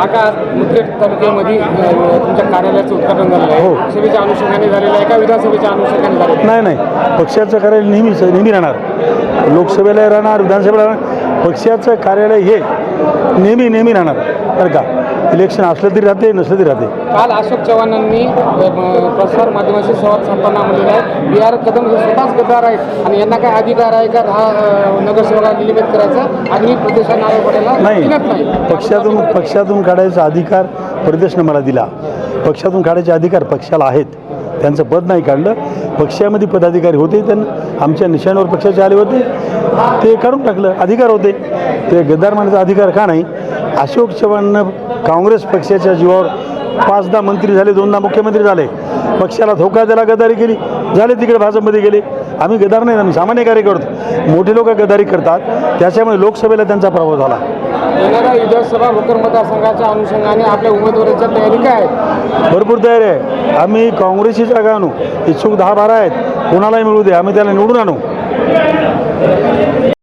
काका मुदखेड तालुक्यामध्ये तुमच्या कार्यालयाचं उद्घाटन झालेलं आहे हो. लोकसभेच्या अनुषंगाने झालेलं आहे का विधानसभेच्या अनुषंगाने झालेलं आहे? नाही नाही. पक्षाचं कार्यालय नेहमीच नेहमी राहणार. लोकसभेला राहणार विधानसभेला राहणार. पक्षाचं कार्यालय हे नेहमी नेहमी राहणार. बरं का? इलेक्शन असलं तरी राहते नसलं तरी राहते. काल अशोक चव्हाणांनी प्रसार माध्यमाशी संवाद साधताना म्हणलेलं आहे बी आर कदम हे स्वतःच गद्दार आहेत आणि यांना काय अधिकार आहे का? अ, नगरसेवकाला निलंबित करायचा? आणि प्रदेशात नारायण पटेलला नाही. पक्षातून पक्षातून काढायचा अधिकार प्रदेशनं मला दिला. पक्षातून काढायचे अधिकार पक्षाला आहेत. त्यांचं पद नाही काढलं. पक्षामध्ये पदाधिकारी होते त्यांना आमच्या निशाण्यावर पक्षाचे आले होते. ते काढून टाकलं. अधिकार होते. ते गद्दार म्हणण्याचा अधिकार का नाही? अशोक चव्हाणनं काँग्रेस पक्षाच्या जीवावर पाचदा मंत्री झाले दोनदा मुख्यमंत्री झाले. पक्षाला धोका दिला गद्दारी केली. झाले तिकडे भाजपमध्ये गेले. आम्ही गद्दार नाही आम्ही सामान्य कार्यकर्ते. मोठे लोक गद्दारी करतात. त्याच्यामुळे लोकसभेला त्यांचा प्रभाव झाला. येणाऱ्या विधानसभा भोकर मतदारसंघाच्या अनुषंगाने आपल्या उमेदवाराच्या तयारी काय आहे भरपूर तयारी आहे. आम्ही काँग्रेसची जागा आणू. इच्छुक दहा बारा आहेत. कोणालाही मिळू दे. आम्ही त्याला निवडून आणू.